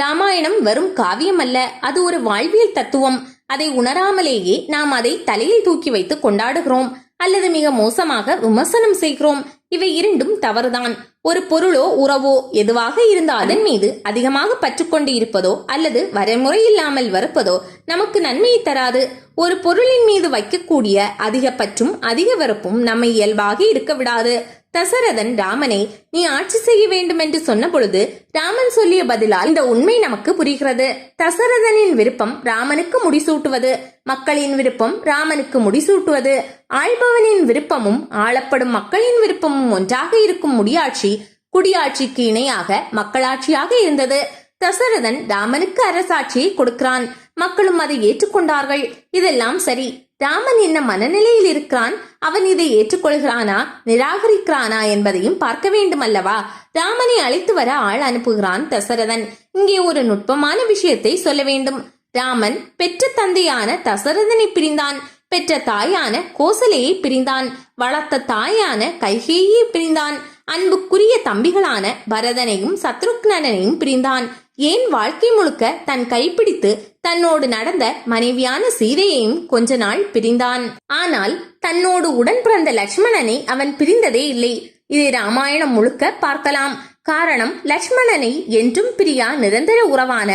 ராமாயணம் வெறும் காவியம் அல்ல. அது ஒரு வாழ்வியல் தத்துவம். அதை உணராமலேயே நாம் அதை தலையில் தூக்கி வைத்து கொண்டாடுகிறோம். அல்லது மிக மோசமாக விமர்சனம் செய்கிறோம். இவை இரண்டும் தவறுதான். ஒரு பொருளோ உறவோ எதுவாக இருந்தால் அதன் மீது அதிகமாக பற்றுக்கொண்டு இருப்பதோ அல்லது வரைமுறை இல்லாமல் வெறுப்பதோ நமக்கு நன்மையை தராது. ஒரு பொருளின் மீது வைக்கக்கூடிய அதிக பற்றும் அதிக வெறுப்பும் நம்மை இயல்பாக இருக்க விடாது. தசரதன் ராமனை நீ ஆட்சி செய்ய வேண்டும் என்று சொன்ன பொழுது ராமன் சொல்லிய பதிலால் இந்த உண்மை நமக்கு புரிகிறது. தசரதனின் விருப்பம் ராமனுக்கு முடிசூட்டுவது மக்களின் விருப்பம் ராமனுக்கு முடிசூட்டுவது. ஆள்பவனின் விருப்பமும் ஆளப்படும் மக்களின் விருப்பமும் ஒன்றாக இருக்கும் முடியாட்சி குடியாட்சிக்கு இணையாக மக்களாட்சியாக இருந்தது. தசரதன் ராமனுக்கு அரசாட்சியை கொடுக்கிறான். மக்களும் அதை ஏற்றுக்கொண்டார்கள். இதெல்லாம் சரி. ராமன் என்ன மனநிலையில் இருக்கிறான் அவன் இதை ஏற்றுக்கொள்கிறானா? நிராகரிக்கிறானா என்பதையும் பார்க்க வேண்டும் அல்லவா ராமனை அழைத்து வர ஆள் அனுப்புகிறான் தசரதன். இங்கே ஒரு நுட்பமான விஷயத்தை சொல்ல வேண்டும். ராமன் பெற்ற தந்தையான தசரதனை பிரிந்தான். பெற்ற தாயான கோசலையை பிரிந்தான். வளர்த்த தாயான கைகேயை பிரிந்தான். அன்புக்குரிய தம்பிகளான பரதனையும் சத்ருக்னனையும் பிரிந்தான். ஏன் வாழ்க்கை முழுக்க தன் கைப்பிடித்து தன்னோடு நடந்த மனைவியான சீதையையும் கொஞ்ச நாள் பிரிந்தான். ஆனால் தன்னோடு உடன் பிறந்த லட்சுமணனை அவன் பிரிந்ததே இல்லை. இதை ராமாயணம் முழுக்க பார்க்கலாம். காரணம் லட்சுமணனை என்றும் பிரியா நிரந்தர உறவான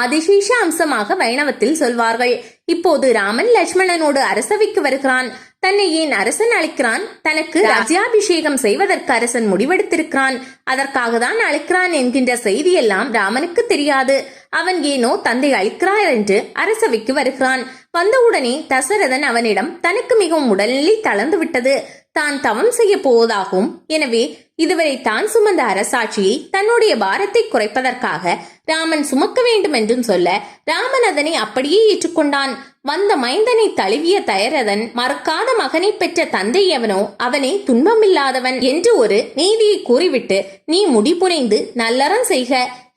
ஆதிசேஷ அம்சமாக வைணவத்தில் சொல்வார்கள். இப்போது ராமன் லட்சுமணனோடு அரசவைக்கு வருகிறான். தன்னை ஏன் அரசன் அழைக்கிறான்? தனக்கு ராஜ்யாபிஷேகம் செய்வதற்கு அரசன் முடிவெடுத்திருக்கிறான். அதற்காக தான் அழைக்கிறான் என்கின்ற செய்தியெல்லாம் ராமனுக்கு தெரியாது. அவன் ஏனோ தந்தை அழைக்கிறார் என்று அரசவைக்கு வருகிறான். வந்தவுடனே தசரதன் அவனிடம் தனக்கு மிகவும் உடல்நிலை தளர்ந்து விட்டது தான் தவம் செய்ய போவதாகவும் எனவே இதுவரை தான் சுமந்த அரசாட்சியை தன்னுடைய பாரத்தை குறைப்பதற்காக ராமன் சுமக்க வேண்டும் என்றும் சொல்ல ராமன் அதனை அப்படியே ஏற்றுக்கொண்டான். வந்த மைந்தனை தழுவிய தயரதன் மறக்காத மகனை பெற்ற தந்தை எவனோ அவனே துன்பமில்லாதவன் என்று ஒரு நீதியை கூறிவிட்டு நீ முடிபுனைந்து நல்லறம் செய்க.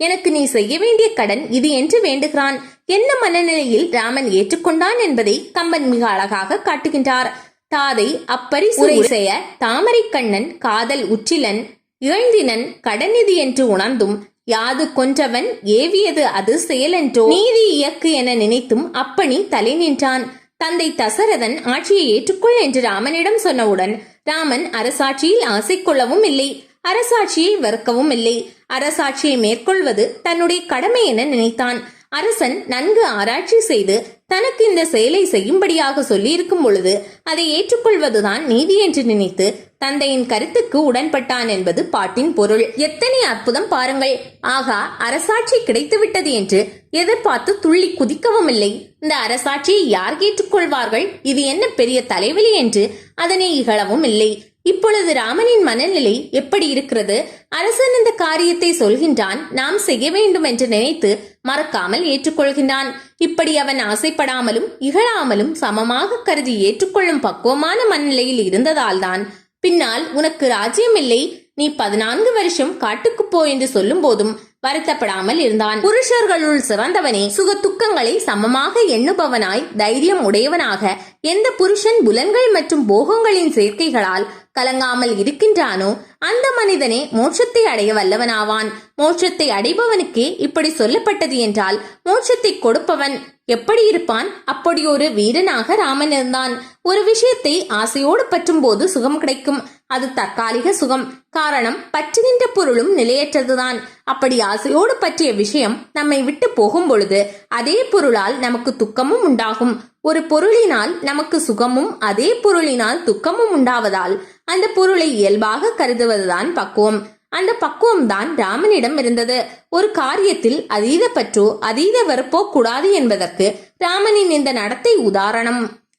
எனக்கு நீ செய்ய வேண்டிய கடன் இது என்று வேண்டுகிறான். என்ன மனநிலையில் ராமன் ஏற்றுக்கொண்டான் என்பதை கம்பன் மிக அழகாக காட்டுகின்றார். தாதை அப்பரிசு செய்ய தாமரை கண்ணன் காதல் உற்றிலன் இழந்தினன் கடனிதி என்று உணர்ந்தும் யாது கொன்றவன் ஏவியது அது செயலென்றோ? நீதி இயக்கு என நினைத்தும் அப்பணி தலை நின்றான். தந்தை தசரதன் ஆட்சியை ஏற்றுக்கொள் என்று ராமனிடம் சொன்னவுடன் ராமன் அரசாட்சியில் ஆசை கொள்ளவும் இல்லை அரசாட்சியை வெறுக்கவும் இல்லை. அரசாட்சியை மேற்கொள்வது தன்னுடைய கடமை என நினைத்தான். அரசன் நன்கு ஆராய்ச்சி செய்து தனக்கு இந்த செயலை செய்யும்படியாக சொல்லியிருக்கும் பொழுது அதை ஏற்றுக்கொள்வதுதான் நீதி என்று நினைத்து தந்தையின் கருத்துக்கு உடன்பட்டான் என்பது பாட்டின் பொருள். எத்தனை அற்புதம் பாருங்கள். ஆகா அரசாட்சி கிடைத்துவிட்டது என்று எதிர்பார்த்து துள்ளி குதிக்கவும் இல்லை இந்த அரசாட்சியை யார் ஏற்றுக்கொள்வார்கள்? இது என்ன பெரிய தலைவலி என்று அதனை இகழவும் இல்லை இப்பொழுது ராமனின் மனநிலை எப்படி இருக்கிறது? அரசன் இந்த காரியத்தை சொல்கின்றான் நாம் செய்ய வேண்டும் என்று நினைத்து மறக்காமல் ஏற்றுக்கொள்கின்றான். இப்படி அவன் ஆசைப்படாமலும் இகழாமலும் சமமாக கருதி ஏற்றுக்கொள்ளும் பக்குவமான மனநிலையில் இருந்ததால்தான். பின்னால் உனக்கு ராஜ்யம் இல்லை நீ பதினான்கு வருஷம் காட்டுக்கு போ என்று சொல்லும் போதும் வருத்தப்படாமல் இருந்தான். புருஷர்களுள் சிறந்தவனே சுக துக்கங்களை சமமாக எண்ணுபவனாய் தைரியம் உடையவனாக எந்த புருஷன் புலன்கள் மற்றும் போகங்களின் சேர்க்கைகளால் கலங்காமல் இருக்கின்றானோ அந்த மனிதனே மோட்சத்தை அடைய வல்லவனாவான். மோட்சத்தை அடைபவனுக்கே இப்படி சொல்லப்பட்டது என்றால் மோட்சத்தை கொடுப்பவன் எப்படி இருப்பான்? அப்படி ஒரு வீரனாக ராமன் இருந்தான். ஒரு விஷயத்தை ஆசையோடு பற்றும் போது சுகம் கிடைக்கும். அது தற்காலிக சுகம். காரணம் பற்றுகின்ற பொருளும் நிலையற்றதுதான். அப்படி ஆசையோடு பற்றிய விஷயம் நம்மை விட்டு போகும் பொழுது அதே பொருளால் நமக்கு துக்கமும் உண்டாகும். ஒரு பொருளினால் நமக்கு சுகமும் அதே பொருளினால் துக்கமும் உண்டாவதால் அந்த பொருளை இயல்பாக கருதுவதுதான் பக்குவம். அந்த பக்குவம் தான் ராமனிடம் இருந்தது. ஒரு காரியத்தில் அதீத பற்றோ அதீத வெறுப்போ கூடாது என்பதற்கு ராமனின் இந்த நடத்தை உதாரணம்.